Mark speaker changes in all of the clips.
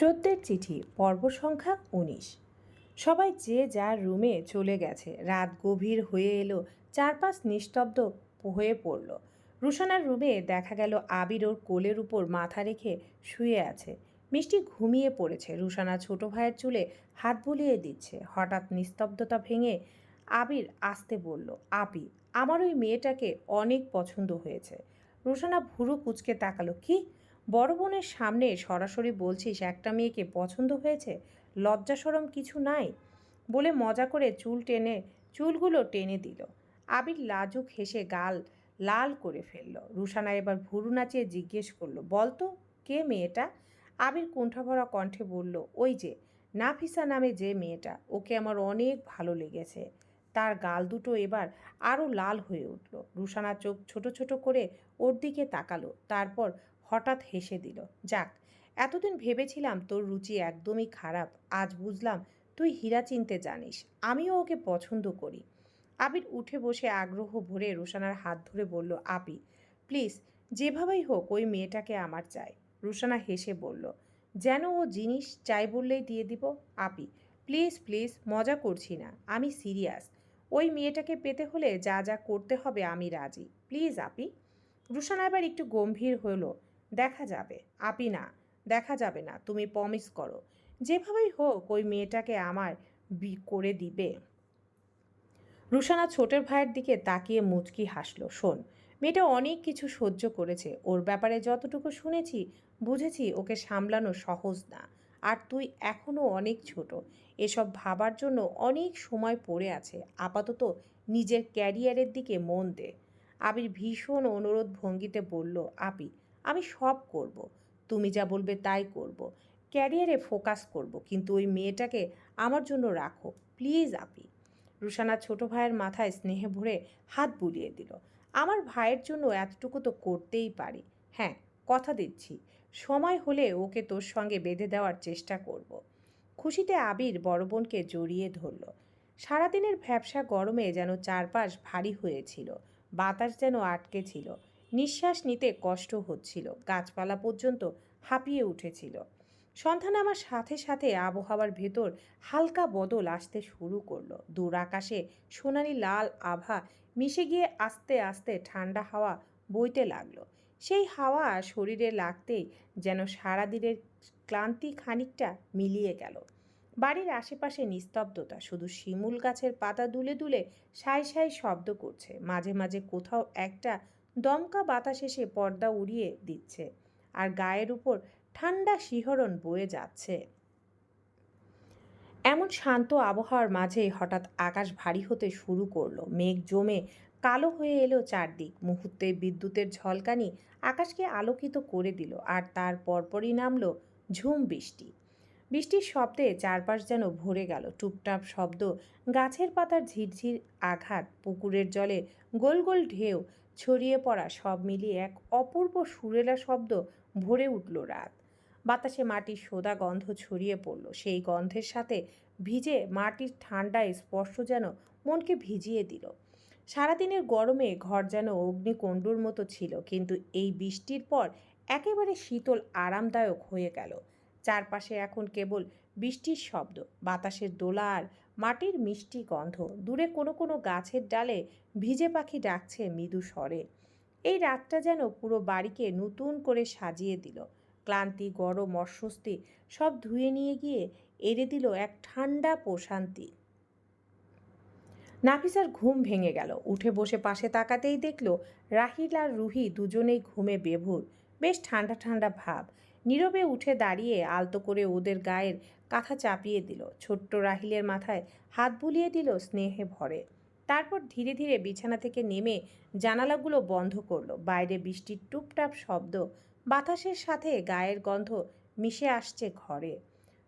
Speaker 1: চোদ্দের চিঠি, পর্ব সংখ্যা উনিশ। সবাই যে যার রুমে চলে গেছে, রাত গভীর হয়ে এলো, চারপাশ নিস্তব্ধ হয়ে পড়ল। রুশানার রুমে দেখা গেল আবির ওর কোলের উপর মাথা রেখে শুয়ে আছে। মিষ্টি ঘুমিয়ে পড়েছে, রুশানা ছোট ভাইয়ের চুলে হাত বুলিয়ে দিচ্ছে। হঠাৎ নিস্তব্ধতা ভেঙে আবির আসতে বলল আপি আমার ওই মেয়েটাকে অনেক পছন্দ হয়েছে। রুশানা ভুরু কুচকে তাকালো, কি? বড় বোনের সামনে সরাসরি বলছিস, একটা মেয়েকে পছন্দ হয়েছে? লজ্জা সরম কিছু নাই? বলে মজা করে চুল টেনে, চুলগুলো টেনে দিল। আবির লাজুক হেসে গাল লাল করে ফেলল। রুশানা এবার ভুরু নাচিয়ে জিজ্ঞেস করল বলতো কে মেয়েটা? আবির কুণ্ঠাভরা কণ্ঠে বলল, ওই যে, নাফিসা নামে যে মেয়েটা, ওকে আমার অনেক ভালো লেগেছে। তার গাল দুটো এবার আরও লাল হয়ে উঠল। রুশানা চোখ ছোট ছোট করে ওর দিকে তাকালো। তারপর হঠাৎ হেসে দিল, যাক, এতদিন ভেবেছিলাম তোর রুচি একদমই খারাপ, আজ বুঝলাম তুই হীরা চিনতে জানিস, আমিও ওকে পছন্দ করি। আবির উঠে বসে আগ্রহ ভরে রুশানার হাত ধরে বলল, আপি, প্লিজ, যেভাবেই হোক ওই মেয়েটাকে আমার চাই। রুশানা হেসে বলল, যেন ও জিনিস চাই বললেই দিয়ে দিব, আপি, প্লিজ প্লিজ, মজা করছি না, আমি সিরিয়াস। ওই মেয়েটাকে পেতে হলে যা যা করতে হবে আমি রাজি, প্লিজ, আপি? রুশানা এবার একটু গম্ভীর হলো দেখা যাবে। আপি না, দেখা যাবে না, তুমি প্রমিস করো। যেভাবেই হোক, ওই মেয়েটাকে আমার বি করে দিবে। রুশানা ছোটের ভাইয়ের দিকে তাকিয়ে মুচকি হাসলো, শোন, মেয়েটা অনেক কিছু সহ্য করেছে। ওর ব্যাপারে যতটুকু শুনেছি, বুঝেছি ওকে সামলানো সহজ না। আর তুই এখনও অনেক ছোট। এসব ভাবার জন্য অনেক সময় পড়ে আছে। আপাতত নিজের ক্যারিয়ারের দিকে মন দে। আবির ভীষণ অনুরোধ ভঙ্গিতে বলল, আপি আমি সব করব। তুমি যা বলবে তাই করব। ক্যারিয়ারে ফোকাস করব, কিন্তু ওই মেয়েটাকে আমার জন্য রাখো, প্লিজ আপি। রুশানা ছোট ভাইয়ের মাথায় স্নেহে ভরে হাত বুলিয়ে দিল। আমার ভাইয়ের জন্য এতটুকু তো করতেই পারি। হ্যাঁ কথা দিচ্ছি। সময় হলে ওকে তোর সঙ্গে বেঁধে দেওয়ার চেষ্টা করব। খুশিতে আবির বড় বোনকে জড়িয়ে ধরল। সারাদিনের ভ্যাবসা গরমে যেন চারপাশ ভারী হয়েছিল। বাতাস যেন আটকে ছিল। নিঃশ্বাস নিতে কষ্ট হচ্ছিল। গাছপালা পর্যন্ত হাঁপিয়ে উঠেছিল। সন্ধ্যা আমার সাথে সাথে আবহাওয়ার ভেতর হালকা বদল আসতে শুরু করল। দূর আকাশে সোনালি লাল আভা মিশে গিয়ে আস্তে আস্তে ঠান্ডা হাওয়া বইতে লাগল। সেই হাওয়া শরীরে লাগতেই যেন সারাদিনের ক্লান্তি খানিকটা মিলিয়ে গেল। বাড়ির আশেপাশে নিস্তব্ধতা, শুধু শিমুল গাছের পাতা দুলে দুলে সাই সাই শব্দ করছে। মাঝে মাঝে কোথাও একটা দমকা বাতাস এসে পর্দা উড়িয়ে দিচ্ছে আর গায়ের উপর ঠান্ডা শিহরণ বয়ে যাচ্ছে। এমন শান্ত আবহাওয়ার মাঝে হঠাৎ আকাশ ভারী হতে শুরু করল। মেঘ জমে কালো হয়ে এলো চারদিক। মুহূর্তে বিদ্যুতের ঝলকানি আকাশকে আলোকিত করে দিল আর তার পরপরই নামলো ঝুম বৃষ্টি। বৃষ্টির শব্দে চারপাশ যেন ভরে গেল। টুপটাপ শব্দ, গাছের পাতার ঝিরঝির আঘাত, পুকুরের জলে গোল গোল ঢেউ ছড়িয়ে পড়া সব মিলিয়ে এক অপূর্ব সুরেলা শব্দ ভরে উঠল রাত। বাতাসে মাটির সোদা গন্ধ ছড়িয়ে পড়ল। সেই গন্ধের সাথে ভিজে মাটির ঠান্ডায় স্পর্শ যেন মনকে ভিজিয়ে দিল। সারাদিনের গরমে ঘর যেন অগ্নিকুণ্ডুর মতো ছিল, কিন্তু এই বৃষ্টির পর একেবারে শীতল, আরামদায়ক হয়ে গেল। চারপাশে এখন কেবল বৃষ্টির শব্দ, বাতাসের দোলা আর মাটির মিষ্টি গন্ধ। দূরে কোনো কোনো গাছের ডালে ভিজে পাখি ডাকছে মৃদু স্বরে। এই রাতটা যেন পুরো বাড়িকে নতুন করে সাজিয়ে দিল। ক্লান্তি, গরম, অস্বস্তি সব ধুয়ে নিয়ে গিয়ে এড়ে দিল এক ঠান্ডা প্রশান্তি। নাফিসার ঘুম ভেঙে গেল। উঠে বসে পাশে তাকাতেই দেখল রাহিল আর রুহি দুজনেই ঘুমে বেভুর। বেশ ঠান্ডা ঠান্ডা ভাব। নীরবে উঠে দাঁড়িয়ে আলতো করে ওদের গায়ের কাঁথা চাপিয়ে দিল। ছোট্ট রাহিলের মাথায় হাত বুলিয়ে দিল স্নেহে ভরে। তারপর ধীরে ধীরে বিছানা থেকে নেমে জানালাগুলো বন্ধ করল। বাইরে বৃষ্টির টুপটাপ শব্দ, বাতাসের সাথে গায়ের গন্ধ মিশে আসছে ঘরে।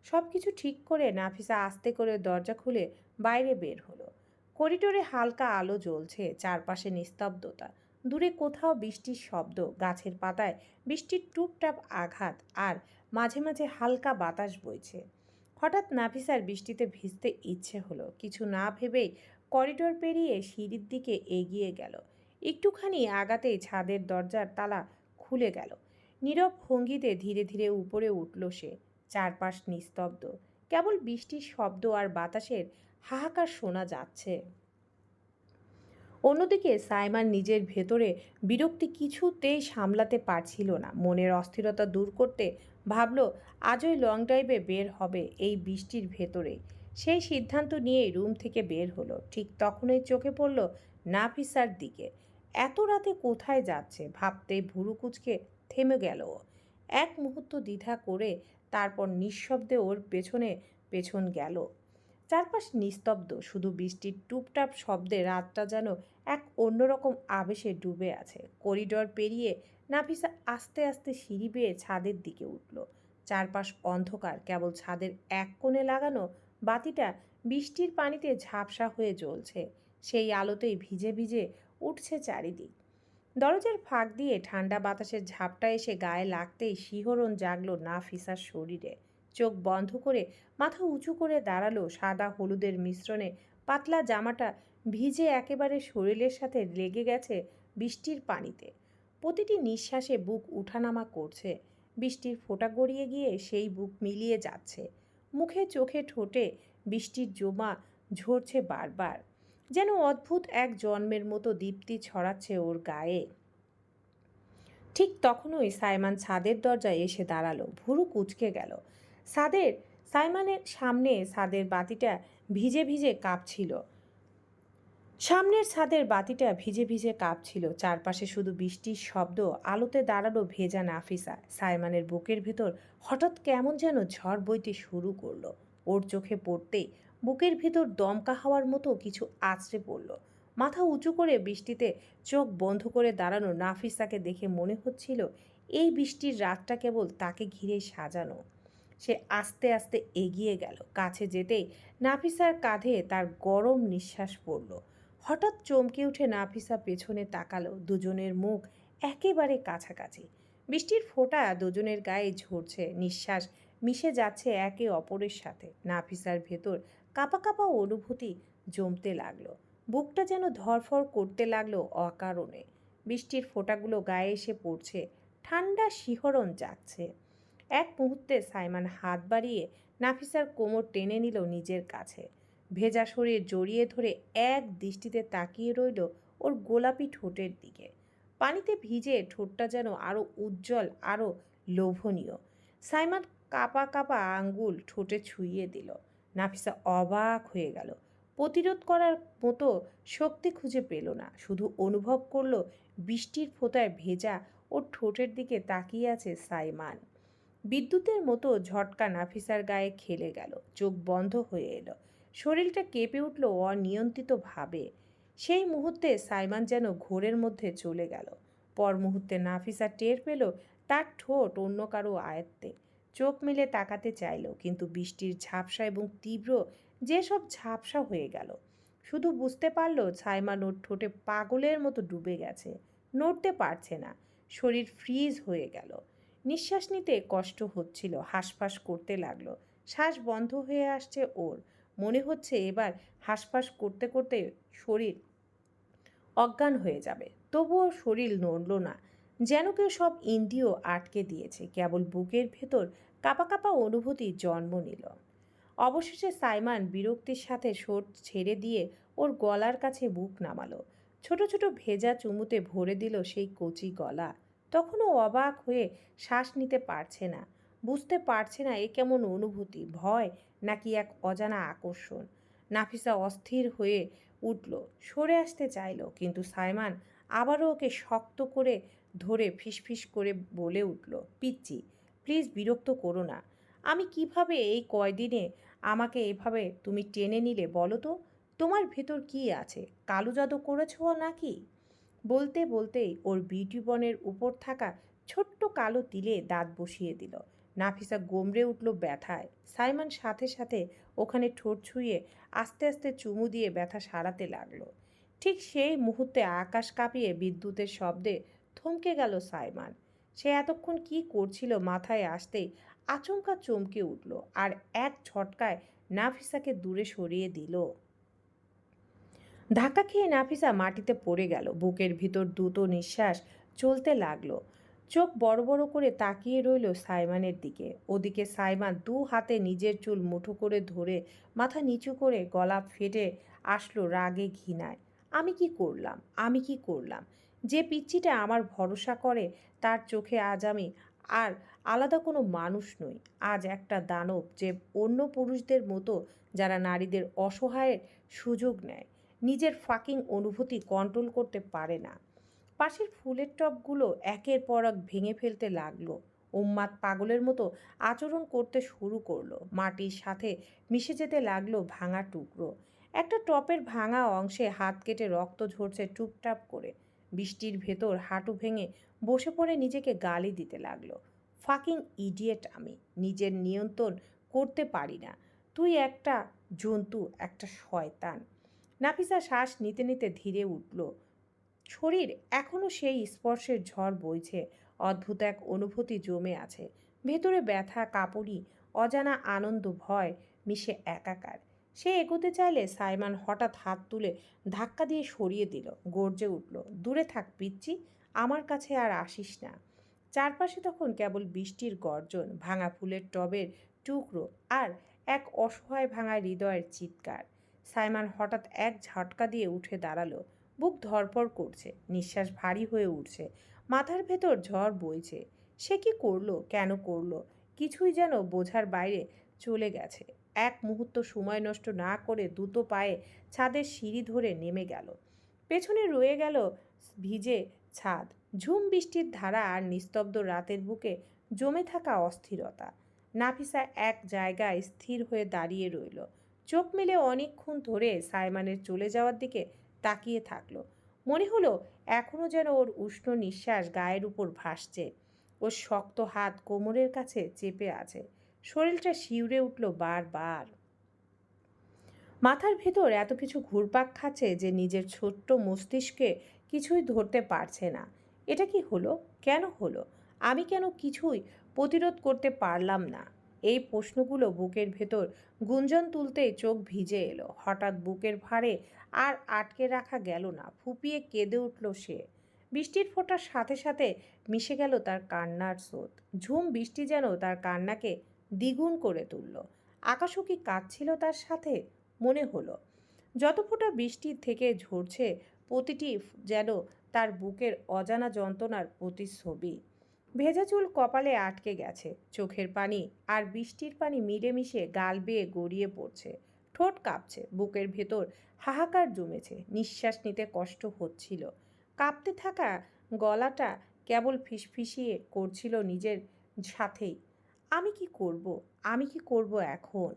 Speaker 1: সব কিছু ঠিক করে নাফিসা আস্তে করে দরজা খুলে বাইরে বের হলো। করিডোরে হালকা আলো জ্বলছে, চারপাশে নিস্তব্ধতা। দূরে কোথাও বৃষ্টির শব্দ, গাছের পাতায় বৃষ্টির টুপটাপ আঘাত, আর মাঝে মাঝে হালকা বাতাস বইছে। হঠাৎ নাফিসার বৃষ্টিতে ভিজতে ইচ্ছে হলো। কিছু না ভেবেই করিডোর পেরিয়ে সিঁড়ির দিকে এগিয়ে গেল। একটুখানি আগাতেই ছাদের দরজার তালা খুলে গেল। নীরব ভঙ্গিতে ধীরে ধীরে উপরে উঠল সে। চারপাশ নিস্তব্ধ। কেবল বৃষ্টির শব্দ আর বাতাসের হাহাকার শোনা যাচ্ছে। অন্যদিকে সাইমান নিজের ভেতরে বিরক্তি কিছুতেই সামলাতে পারছিল না। মনের অস্থিরতা দূর করতে ভাবল আজ ওই লং ড্রাইভে বের হবে এই বৃষ্টির ভেতরে। সেই সিদ্ধান্ত নিয়ে রুম থেকে বের হলো। ঠিক তখনই চোখে পড়ল নাফিসার দিকে। এত রাতে কোথায় যাচ্ছে? ভাবতে ভুরুকুচকে থেমে গেল। এক মুহূর্ত দ্বিধা করে তারপর নিঃশব্দে ওর পেছনে পেছন গেল। চারপাশ নিস্তব্ধ, শুধু বৃষ্টির টুপটাপ শব্দে রাতটা যেন এক অন্যরকম আবেশে ডুবে আছে। করিডর পেরিয়ে নাফিসা আস্তে আস্তে সিঁড়ি বেয়ে ছাদের দিকে উঠল। চারপাশ অন্ধকার, কেবল ছাদের এক কোণে লাগানো বাতিটা বৃষ্টির পানিতে ঝাপসা হয়ে জ্বলছে। সেই আলোতেই ভিজে ভিজে উঠছে চারিদিক। দরজার ফাঁক দিয়ে ঠান্ডা বাতাসের ঝাপটা এসে গায়ে লাগতেই শিহরণ জাগলো নাফিসার শরীরে। চোখ বন্ধ করে মাথা উঁচু করে দাঁড়াল সাদা হলুদের মিশ্রণে। পাতলা জামাটা ভিজে একেবারে শরীরের সাথে লেগে গেছে বৃষ্টির পানিতে। প্রতিটি নিঃশ্বাসে বুক উঠানামা করছে। বৃষ্টির ফোঁটা গড়িয়ে গিয়ে সেই বুক মিলিয়ে যাচ্ছে। মুখে চোখে ঠোঁটে বৃষ্টির জমা ঝরছে বারবার। যেন অদ্ভুত এক জন্মের মতো দীপ্তি ছড়াচ্ছে ওর গায়ে। ঠিক তখনই সাইমান ছাদের দরজায় এসে দাঁড়াল। ভুরু কুচকে গেল। সাদের, সাইমানের সামনে সাদের বাতিটা ভিজে ভিজে কাঁপছিল। সামনের ছাদের বাতিটা ভিজে ভিজে কাঁপছিল। চারপাশে শুধু বৃষ্টির শব্দ, আলোতে দাঁড়ানো ভেজা নাফিসা। সাইমানের বুকের ভেতর হঠাৎ কেমন যেন ঝড় বইতে শুরু করল। ওর চোখে পড়তেই বুকের ভেতর দমকা হওয়ার মতো কিছু আছড়ে পড়ল। মাথা উঁচু করে বৃষ্টিতে চোখ বন্ধ করে দাঁড়ানো নাফিসাকে দেখে মনে হচ্ছিল, এই বৃষ্টির রাতটা কেবল তাকে ঘিরে সাজানো। সে আস্তে আস্তে এগিয়ে গেল। কাছে যেতেই নাফিসার কাঁধে তার গরম নিঃশ্বাস পড়ল। হঠাৎ চমকে উঠে নাফিসা পেছনে তাকালো। দুজনের মুখ একেবারে কাছাকাছি। বৃষ্টির ফোঁটা দুজনের গায়ে ঝরছে। নিঃশ্বাস মিশে যাচ্ছে একে অপরের সাথে। নাফিসার ভেতর কাপা কাপা অনুভূতি জমতে লাগল। বুকটা যেন ধরফর করতে লাগল অকারণে। বৃষ্টির ফোঁটাগুলো গায়ে এসে পড়ছে। ঠান্ডা শিহরণ জাগছে এক মুহূর্তে সাইমান হাত বাড়িয়ে নাফিসার কোমর টেনে নিল নিজের কাছে। ভেজা শরীর জড়িয়ে ধরে এক দৃষ্টিতে তাকিয়ে রইল ওর গোলাপি ঠোঁটের দিকে। পানিতে ভিজে ঠোঁটটা যেন আরও উজ্জ্বল আরও লোভনীয়। সাইমান কাপা কাপা আঙ্গুল ঠোঁটে ছুঁয়ে দিল। নাফিসা অবাক হয়ে গেল। প্রতিরোধ করার মতো শক্তি খুঁজে পেল না। শুধু অনুভব করল বৃষ্টির ফোঁতায় ভেজা ওর ঠোঁটের দিকে তাকিয়ে আছে সাইমান। বিদ্যুতের মতো ঝটকা নাফিসার গায়ে খেলে গেল, চোখ বন্ধ হয়ে এলো। শরীরটা কেঁপে উঠল অনিয়ন্ত্রিতভাবে সেই মুহূর্তে সাইমান যেন ঘোরের মধ্যে চলে গেল। পর মুহূর্তে নাফিসা টের পেল তার ঠোঁট অন্য কারও আয়ত্তে। চোখ মেলে তাকাতে চাইল, কিন্তু বৃষ্টির ঝাপসা এবং তীব্র যেসব ঝাপসা হয়ে গেল, শুধু বুঝতে পারল সাইমান ওর ঠোঁটে পাগলের মতো ডুবে গেছে। নড়তে পারছে না। শরীর ফ্রিজ হয়ে গেল। নিঃশ্বাস নিতে কষ্ট হচ্ছিল, হাঁসফাঁস করতে লাগল। শ্বাস বন্ধ হয়ে আসছে ওর। মনে হচ্ছে এবার হাঁসফাঁস করতে করতে শরীর অজ্ঞান হয়ে যাবে। তবুও শরীর নড়ল না। যেন কেউ সব ইন্দ্রিয় আটকে দিয়েছে, কেবল বুকের ভেতর কাপা কাপা অনুভূতি জন্ম নিল। অবশেষে সাইমান বিরক্তির সাথে শোট ছেড়ে দিয়ে ওর গলার কাছে বুক নামালো। ছোট ছোট ভেজা চুমুতে ভরে দিল সেই কচি গলা। তখনও অবাক হয়ে শ্বাস নিতে পারছে না। বুঝতে পারছে না এ কেমন অনুভূতি, ভয় নাকি এক অজানা আকর্ষণ। নাফিসা অস্থির হয়ে উঠল, সরে আসতে চাইল, কিন্তু সাইমান আবারও ওকে শক্ত করে ধরে ফিসফিস করে বলে উঠল পিচ্ছি প্লিজ বিরক্ত করো না। আমি কীভাবে এই কয়দিনে আমাকে এভাবে তুমি টেনে নিলে বলো তো? তোমার ভেতর কি আছে? কালো জাদু করেছ নাকি? বলতে বলতেই ওর বিউটি বনের উপর থাকা ছোট্ট কালো তিলে দাঁত বসিয়ে দিল। নাফিসা গোমড়ে উঠল ব্যথায়। সাইমন সাথে সাথে ওখানে ঠোঁট ছুঁয়ে আস্তে আস্তে চুমু দিয়ে ব্যথা সারাতে লাগল। ঠিক সেই মুহূর্তে আকাশ কাঁপিয়ে বিদ্যুতের শব্দে থমকে গেল সাইমান। সে এতক্ষণ কি করছিল মাথায় আসতেই আচমকা চমকে উঠল আর এক ছটকায় নাফিসাকে দূরে সরিয়ে দিল। ধাক্কা খেয়ে নাফিসা মাটিতে পড়ে গেল। বুকের ভিতর দ্রুত নিঃশ্বাস চলতে লাগল। চোখ বড় বড় করে তাকিয়ে রইল সাইমানের দিকে। ওদিকে সাইমান দু হাতে নিজের চুল মুঠো করে ধরে মাথা নিচু করে গলা ফেটে আসলো রাগে ঘৃণায়। আমি কি করলাম? আমি কি করলাম? যে পিচ্চিটা আমার ভরসা করে, তার চোখে আজ আমি আর আলাদা কোনো মানুষ নই। আজ একটা দানব যে অন্য পুরুষদের মতো, যারা নারীদের অসহায়ের সুযোগ নেয়। নিজের ফাকিং অনুভূতি কন্ট্রোল করতে পারে না। পাশের ফুলের টবগুলো একের পর এক ভেঙে ফেলতে লাগল। উম্মাদ পাগলের মতো আচরণ করতে শুরু করল। মাটির সাথে মিশে যেতে লাগল ভাঙা টুকরো। একটা টপের ভাঙা অংশে হাত কেটে রক্ত ঝরছে টুপটাপ করে। বৃষ্টির ভেতর হাঁটু ভেঙে বসে পড়ে নিজেকে গালি দিতে লাগল। ফাকিং ইডিয়েট আমি। নিজের নিয়ন্ত্রণ করতে পারি না। তুই একটা জন্তু, একটা শয়তান। নাফিসা শ্বাস নিতে নিতে ধীরে উঠল। শরীর এখনও সেই স্পর্শের ঝড় বইছে। অদ্ভুত এক অনুভূতি জমে আছে। ভেতরে ব্যথা, কাপড়ি, অজানা আনন্দ, ভয় মিশে একাকার। সে এগোতে চাইলে সাইমান হঠাৎ হাত তুলে ধাক্কা দিয়ে সরিয়ে দিল। গর্জে উঠল, দূরে থাক পিচ্ছি আমার কাছে আর আসিস না। চারপাশে তখন কেবল বৃষ্টির গর্জন, ভাঙা ফুলের টবের টুকরো আর এক অসহায় ভাঙা হৃদয়ের চিৎকার। সাইমান হঠাৎ এক ঝটকা দিয়ে উঠে দাঁড়াল। বুক ধরপড় করছে, নিঃশ্বাস ভারী হয়ে উঠছে, মাথার ভেতর ঝড় বইছে। সে কি করল, কেন করল? কিছুই যেন বোঝার বাইরে চলে গেছে। এক মুহূর্ত সময় নষ্ট না করে দ্রুত পায়ে ছাদের সিঁড়ি ধরে নেমে গেল। পেছনে রয়ে গেল ভিজে ছাদ। ঝুম বৃষ্টির ধারা আর নিস্তব্ধ রাতের বুকে জমে থাকা অস্থিরতা। নাফিসা এক জায়গায় স্থির হয়ে দাঁড়িয়ে রইল। চোখ মেলে অনেকক্ষণ ধরে সাইমানের চলে যাওয়ার দিকে তাকিয়ে থাকল। মনে হলো এখনও যেন ওর উষ্ণ নিঃশ্বাস গায়ের উপর ভাসছে। ওর শক্ত হাত কোমরের কাছে চেপে আছে। শরীরটা শিউরে উঠল বারবার। মাথার ভেতর এত কিছু ঘুরপাক খাচ্ছে যে নিজের ছোট্ট মস্তিষ্কে কিছুই ধরতে পারছে না। এটা কি হলো? কেন হলো? আমি কেন কিছুই প্রতিরোধ করতে পারলাম না? এই প্রশ্নগুলো বুকের ভেতর গুঞ্জন তুলতে চোখ ভিজে এলো। হঠাৎ বুকের ভারে আর আটকে রাখা গেল না, ফুপিয়ে কেঁদে উঠল সে। বৃষ্টির ফোঁটার সাথে সাথে মিশে গেল তার কান্নার স্রোত। ঝুম বৃষ্টি যেন তার কান্নাকে দ্বিগুণ করে তুলল। আকাশও কি কাঁদছিল তার সাথে? মনে হলো। যত ফোঁটা বৃষ্টির থেকে ঝরছে, প্রতিটি যেন তার বুকের অজানা যন্ত্রণার প্রতিচ্ছবি। ভেজা চুল কপালে আটকে গেছে। চোখের পানি আর বৃষ্টির পানি মিলেমিশে গাল বেয়ে গড়িয়ে পড়ছে। ঠোঁট কাঁপছে, বুকের ভেতর হাহাকার জমেছে, নিঃশ্বাস নিতে কষ্ট হচ্ছিল। কাঁপতে থাকা গলাটা কেবল ফিসফিসিয়ে করছিল নিজের সাথেই। আমি কি করব? আমি কি করব এখন?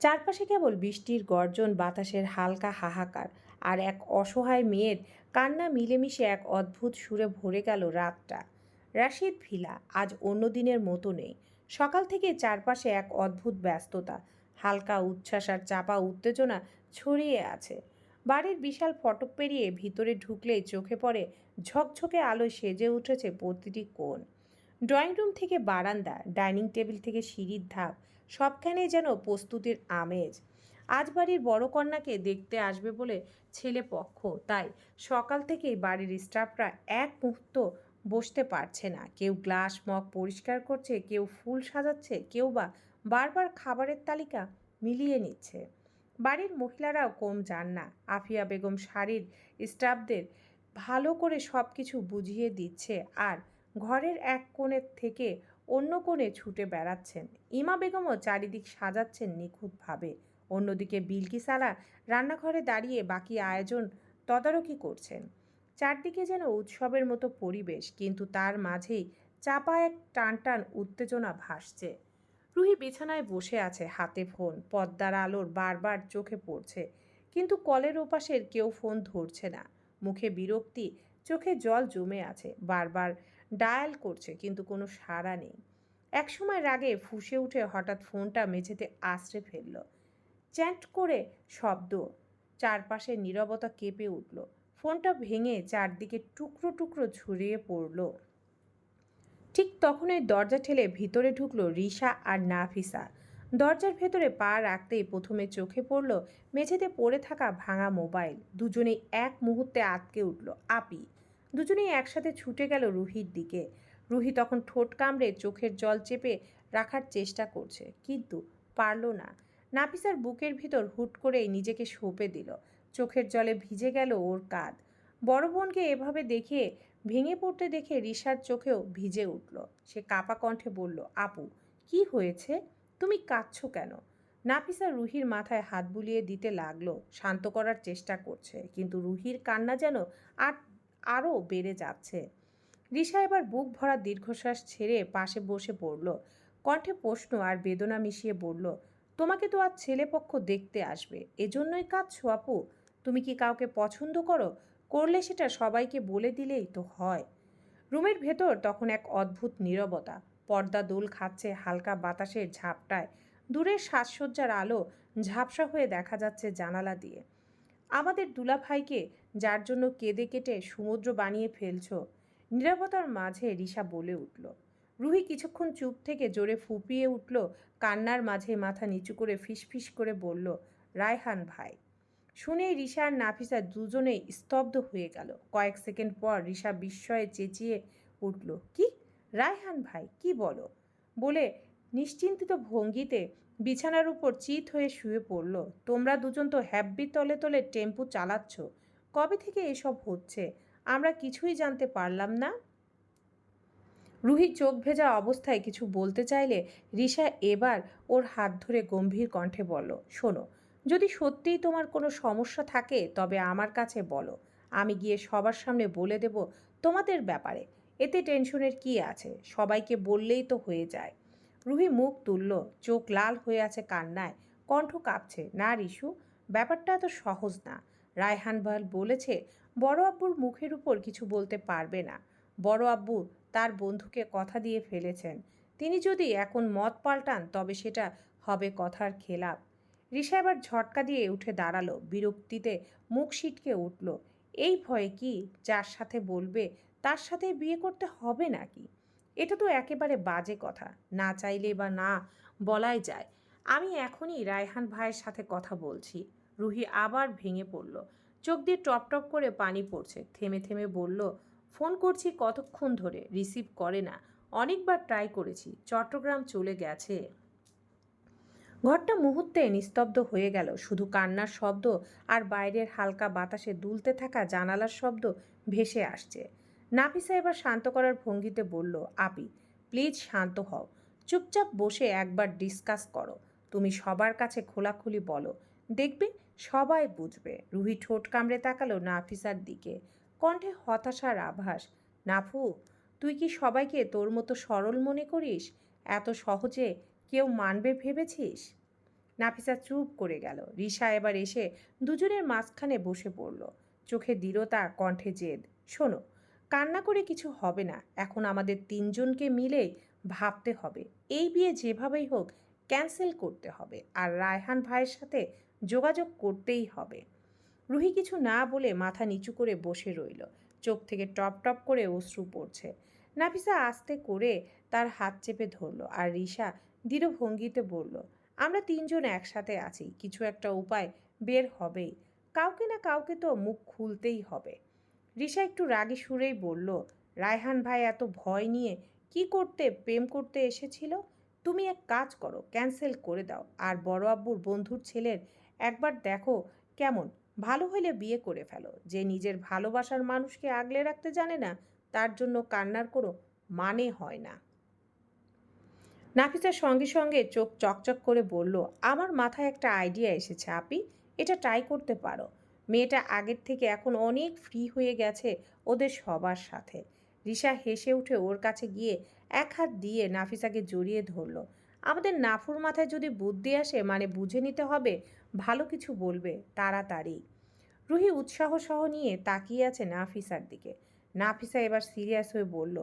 Speaker 1: চারপাশে কেবল বৃষ্টির গর্জন, বাতাসের হালকা হাহাকার আর এক অসহায় মেয়ের কান্না মিলেমিশে এক অদ্ভুত সুরে ভরে গেল রাতটা। রাশিদ ভিলা, আজ অন্য দিনের মতো নেই। সকাল থেকে চারপাশে এক অদ্ভুত ব্যস্ততা। হালকা উচ্ছ্বাস আর চাপা উত্তেজনা ছড়িয়ে আছে। বাড়ির বিশাল ফটক পেরিয়ে ভিতরে ঢুকলেই চোখে পড়ে ঝকঝকে আলোয় সেজে উঠেছে প্রতিটি কোণ। ড্রয়িং রুম থেকে বারান্দা, ডাইনিং টেবিল থেকে সিঁড়ির ধাপ, সবখানেই যেন প্রস্তুতির আমেজ। আজ বাড়ির বড় কন্যাকে দেখতে আসবে বলে ছেলে পক্ষ, তাই সকাল থেকেই বাড়ির স্টাফরা এক মুহূর্ত বসতে পারছে না। কেউ গ্লাস, মগ পরিষ্কার করছে, কেউ ফুল সাজাচ্ছে, কেউ বা বারবার খাবারের তালিকা মিলিয়ে নিচ্ছে। বাড়ির মহিলারাও কম যান না। আফিয়া বেগম শাড়ির স্টাফদের ভালো করে সব কিছু বুঝিয়ে দিচ্ছে আর ঘরের এক কোণের থেকে অন্য কোণে ছুটে বেড়াচ্ছেন। ইমা বেগমও চারিদিক সাজাচ্ছেন নিখুঁতভাবে। অন্যদিকে বিলকিসারা রান্নাঘরে দাঁড়িয়ে বাকি আয়োজন তদারকি করছেন। চারদিকে যেন উৎসবের মতো পরিবেশ, কিন্তু তার মাঝেই চাপা এক টান টান উত্তেজনা ভাসছে। রুহি বিছানায় বসে আছে, হাতে ফোন। পদ্মার আলোর বারবার চোখে পড়ছে, কিন্তু কলের ওপাশের কেউ ফোন ধরছে না। মুখে বিরক্তি, চোখে জল জমে আছে, বারবার ডায়াল করছে, কিন্তু কোনো সাড়া নেই। একসময় রাগে ফুঁসে উঠে হঠাৎ ফোনটা মেঝেতে আশ্রে ফেলল। চ্যাট করে শব্দ। চারপাশে নীরবতা কেঁপে উঠল। ফোনটা ভেঙে চারদিকে টুকরো টুকরো ছড়িয়ে পড়ল। ঠিক তখনই দরজা ঠেলে ভিতরে ঢুকলো রিসা আর নাফিসা। দরজার ভেতরে পা রাখতেই প্রথমে চোখে পড়ল মেঝেতে পড়ে থাকা ভাঙা মোবাইল। দুজনেই এক মুহূর্তে আটকে উঠল। আপি। দুজনেই একসাথে ছুটে গেল রুহির দিকে। রুহি তখন ঠোঁট কামড়ে চোখের জল চেপে রাখার চেষ্টা করছে। কিন্তু পারল না। নাফিসার বুকের ভিতর হুট করেই নিজেকে সঁপে দিল। চোখের জলে ভিজে গেল ওর কাঁধ। বড় বোনকে এভাবে দেখে ভেঙে পড়তে দেখে রিসার চোখেও ভিজে উঠল। সে কাপা কণ্ঠে বলল, আপু, কি হয়েছে? তুমি কাঁদছো কেন? নাফিসা রুহির মাথায় হাত বুলিয়ে দিতে লাগল, শান্ত করার চেষ্টা করছে, কিন্তু রুহির কান্না যেন আর আরও বেড়ে যাচ্ছে। রিসা এবার বুক ভরা দীর্ঘশ্বাস ছেড়ে পাশে বসে পড়ল। কণ্ঠে প্রশ্ন আর বেদনা মিশিয়ে বলল তোমাকে তো আজ ছেলেপক্ষ দেখতে আসবে। এজন্যই কাঁদছো আপু। তুমি কি কাউকে পছন্দ করো? করলে সেটা সবাইকে বলে দিলেই তো হয়। রুমের ভেতর তখন এক অদ্ভুত নীরবতা। পর্দা দোল খাচ্ছে হালকা বাতাসের ঝাপটায়। দূরের সাজসজ্জার আলো ঝাপসা হয়ে দেখা যাচ্ছে জানালা দিয়ে। আমাদের দুলাভাইকে, যার জন্য কেঁদে কেটে সমুদ্র বানিয়ে ফেলছো। নীরবতার মাঝে রিসা বলে উঠল রুহি কিছুক্ষণ চুপ থেকে জোরে ফুপিয়ে উঠল, কান্নার মাঝে মাথা নিচু করে ফিসফিস করে বলল, রায়হান ভাই। শুনেই রিসা আর নাফিসা দুজনেই স্তব্ধ হয়ে গেল। কয়েক সেকেন্ড পর রিসা বিস্ময়ে চেঁচিয়ে উঠল, কি? রায়হান ভাই, কি বলো? বলে নিশ্চিন্তিত ভঙ্গিতে বিছানার উপর চিত হয়ে শুয়ে পড়ল, তোমরা দুজন তো হ্যাব্বি তলে তলে টেম্পু চালাচ্ছ, কবে থেকে এসব হচ্ছে? আমরা কিছুই জানতে পারলাম না। রুহি চোখ ভেজা অবস্থায় কিছু বলতে চাইলে রিসা এবার ওর হাত ধরে গম্ভীর কণ্ঠে বলল, শোনো, যদি সত্যিই তোমার কোনো সমস্যা থাকে, তবে আমার কাছে বলো। আমি গিয়ে সবার সামনে বলে দেব তোমাদের ব্যাপারে। এতে টেনশনের কি আছে? সবাইকে বললেই তো হয়ে যায়। রুহি মুখ তুলল, চোখ লাল হয়ে আছে কান্নায়। কণ্ঠ কাঁপছে, না রিশু, ব্যাপারটা এত সহজ না। রায়হান বলেছে, বড় আব্বুর মুখের উপর কিছু বলতে পারবে না। বড় আব্বু তার বন্ধুকে কথা দিয়ে ফেলেছেন। তিনি যদি এখন মত পাল্টান, তবে সেটা হবে কথার খেলাপ। ঋষা এবার ঝটকা দিয়ে উঠে দাঁড়াল, বিরক্তিতে মুখ সিটকে উঠল। এই ভয়ে কি যার সাথে বলবে, তার সাথে বিয়ে করতে হবে নাকি? এটা তো একেবারে বাজে কথা। না চাইলে বা না বলাই যায়। আমি এখনই রায়হান ভাইয়ের সাথে কথা বলছি। রুহি আবার ভেঙে পড়ল। চোখ দিয়ে টপ টপ করে পানি পড়ছে। থেমে থেমে বলল ফোন করছি কতক্ষণ ধরে, রিসিভ করে না। অনেকবার ট্রাই করেছি, চট্টগ্রাম চলে গেছে। ঘরটা মুহূর্তে নিস্তব্ধ হয়ে গেল, শুধু কান্নার শব্দ আর বাইরের হালকা বাতাসে দুলতে থাকা জানালার শব্দ ভেসে আসছে। নাফিসা এবার শান্ত করার ভঙ্গিতে বলল আপি প্লিজ শান্ত হও। চুপচাপ বসে একবার ডিসকাস করো। তুমি সবার কাছে খোলাখুলি বলো। দেখবে সবাই বুঝবে। রুহি ঠোঁট কামড়ে তাকালো নাফিসার দিকে। কণ্ঠে হতাশার আভাস, নাফু, তুই কি সবাইকে তোর মতো সরল মনে করিস? এত সহজে কেউ মানবে ভেবেছিস? নাফিসা চুপ করে গেল। রিসা এবার এসে দুজনের মাঝখানে বসে পড়ল। চোখে দৃঢ়তা, কণ্ঠে জেদ। শোনো, কান্না করে কিছু হবে না। এখন আমাদের তিনজনকে মিলে ভাবতে হবে। এই বিয়ে যেভাবেই হোক, ক্যান্সেল করতে হবে। আর রায়হান ভাইয়ের সাথে যোগাযোগ করতেই হবে। রুহি কিছু না বলে মাথা নিচু করে বসে রইল। চোখ থেকে টপ টপ করে অশ্রু পড়ছে। নাফিসা আস্তে করে তার হাত চেপে ধরলো আর রিসা দৃঢ় ভঙ্গিতে বলল, আমরা তিনজন একসাথে আছি, কিছু একটা উপায় বের হবেই। কাউকে না কাউকে তো মুখ খুলতেই হবে। রিসা একটু রাগী সুরেই বলল, রায়হান ভাই এত ভয় নিয়ে কি করতে, প্রেম করতে এসেছিল? তুমি এক কাজ করো, ক্যান্সেল করে দাও। আর বড় আব্বুর বন্ধুর ছেলের একবার দেখো কেমন ভালো হইলে বিয়ে করে ফেলো। যে নিজের ভালোবাসার মানুষকে আগলে রাখতে জানে না, তার জন্য কান্নার কোনো মানে হয় না। নাফিসার সঙ্গে সঙ্গে চোখ চকচক করে বলল, আমার মাথায় একটা আইডিয়া এসেছে আপি, এটা ট্রাই করতে পারো। মেয়েটা আগের থেকে এখন অনেক ফ্রি হয়ে গেছে ওদের সবার সাথে। রিসা হেসে উঠে ওর কাছে গিয়ে এক হাত দিয়ে নাফিসাকে জড়িয়ে ধরল। আমাদের নাফুর মাথায় যদি বুদ্ধি আসে মানে বুঝে নিতে হবে, ভালো কিছু বলবে, তাড়াতাড়ি। রুহি উৎসাহ সহ নিয়ে তাকিয়ে আছে নাফিসার দিকে। নাফিসা এবার সিরিয়াস হয়ে বলল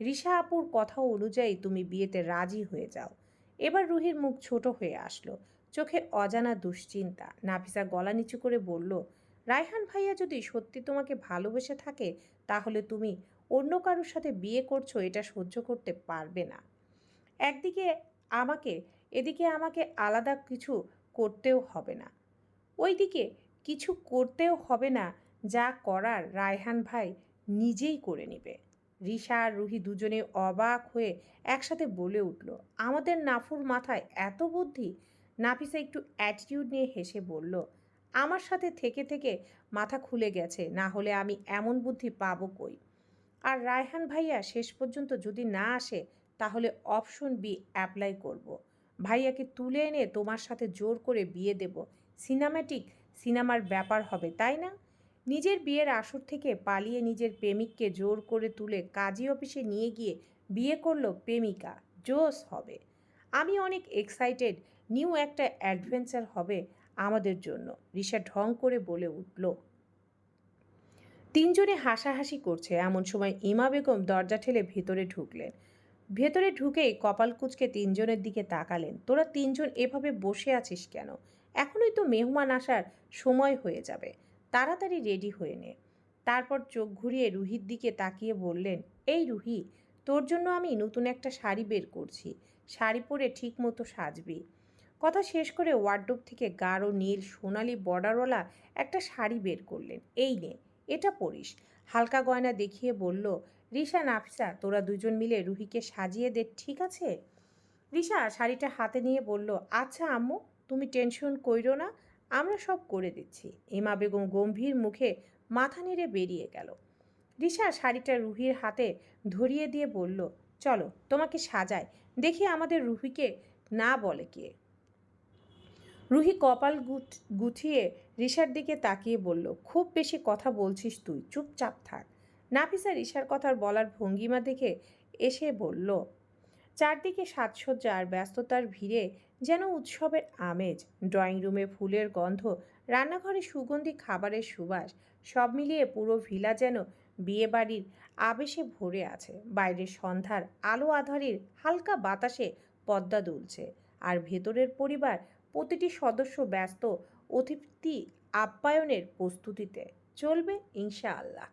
Speaker 1: রিসা আপুর কথা অনুযায়ী তুমি বিয়েতে রাজি হয়ে যাও। এবার রুহির মুখ ছোট হয়ে আসলো, চোখে অজানা দুশ্চিন্তা। নাফিসা গলা নিচু করে বলল, রায়হান ভাইয়া যদি সত্যি তোমাকে ভালোবেসে থাকে, তাহলে তুমি অন্য কারোর সাথে বিয়ে করছ এটা সহ্য করতে পারবে না। একদিকে আমাকে, এদিকে আমাকে আলাদা কিছু করতেও হবে না। ওইদিকে কিছু করতেও হবে না, যা করার রায়হান ভাই নিজেই করে নেবে। রিশা আর রুহি দুজনে অবাক হয়ে একসাথে বলে উঠল, আমাদের নাফুর মাথায় এত বুদ্ধি? নাফিসা একটু অ্যাটিটিউড নিয়ে হেসে বলল, আমার সাথে থেকে থেকে মাথা খুলে গেছে, না হলে আমি এমন বুদ্ধি পাবো কই? আর রায়হান ভাইয়া শেষ পর্যন্ত যদি না আসে, তাহলে অপশন বি অ্যাপ্লাই করব। ভাইয়াকে তুলে এনে তোমার সাথে জোর করে বিয়ে দেব। সিনেম্যাটিক সিনেমার ব্যাপার হবে, তাই না? নিজের বিয়ের আসর থেকে পালিয়ে নিজের প্রেমিককে জোর করে তুলে কাজী অফিসে নিয়ে গিয়ে বিয়ে করল প্রেমিকা, জোস হবে। আমি অনেক এক্সাইটেড নিউ একটা অ্যাডভেঞ্চার হবে আমাদের জন্য, রিসা ঢং করে বলে উঠল। তিনজনে হাসাহাসি করছে, এমন সময় ইমা বেগম দরজা ঠেলে ভেতরে ঢুকলেন। ভেতরে ঢুকেই কপাল কুচকে তিনজনের দিকে তাকালেন। তোরা তিনজন এভাবে বসে আছিস কেন? এখনই তো মেহমান আসার সময় হয়ে যাবে। তাড়াতাড়ি রেডি হয়ে নে। তারপর চোখ ঘুরিয়ে রুহির দিকে তাকিয়ে বললেন, এই রুহি, তোর জন্য আমি নতুন একটা শাড়ি বের করছি। শাড়ি পরে ঠিক মতো সাজবি। কথা শেষ করে ওয়ার্ডরোব থেকে গাঢ় নীল সোনালি বর্ডারওয়ালা একটা শাড়ি বের করলেন। এই নে, এটা পরিস। হালকা গয়না দেখিয়ে বলল, রিশা, নাফিসা, তোরা দুজন মিলে রুহিকে সাজিয়ে দে, ঠিক আছে? রিশা শাড়িটা হাতে নিয়ে বলল আচ্ছা আম্মু। তুমি টেনশন কইরো না, আমরা সব করে দিচ্ছি। এমা বেগম গম্ভীর মুখে মাথা নেড়ে বেরিয়ে গেল। রিশা শাড়িটা রুহির হাতে ধরিয়ে দিয়ে বলল, চলো, তোমাকে সাজায় দেখি আমাদের রুহিকে না বলে কে? রুহি কপাল গুছিয়ে রিশার দিকে তাকিয়ে বলল, খুব বেশি কথা বলছিস তুই, চুপচাপ থাক। নাফিসা রিশার কথার বলার ভঙ্গিমা দেখে এসে বলল, চারদিকে সাজসজ্জা আর ব্যস্ততার ভিড়ে যেন উৎসবের আমেজ, ড্রয়িং রুমে ফুলের গন্ধ, রান্নাঘরে সুগন্ধি, খাবারের সুবাস, সব মিলিয়ে পুরো ভিলা যেন বিয়েবাড়ির আবেশে ভরে আছে। বাইরের সন্ধ্যার আলো আধারির হালকা বাতাসে পদ্মা দুলছে। আর ভেতরের পরিবার, প্রতিটি সদস্য ব্যস্ত, অতিথি আপ্যায়নের প্রস্তুতিতে। চলবে ইনশাআল্লাহ।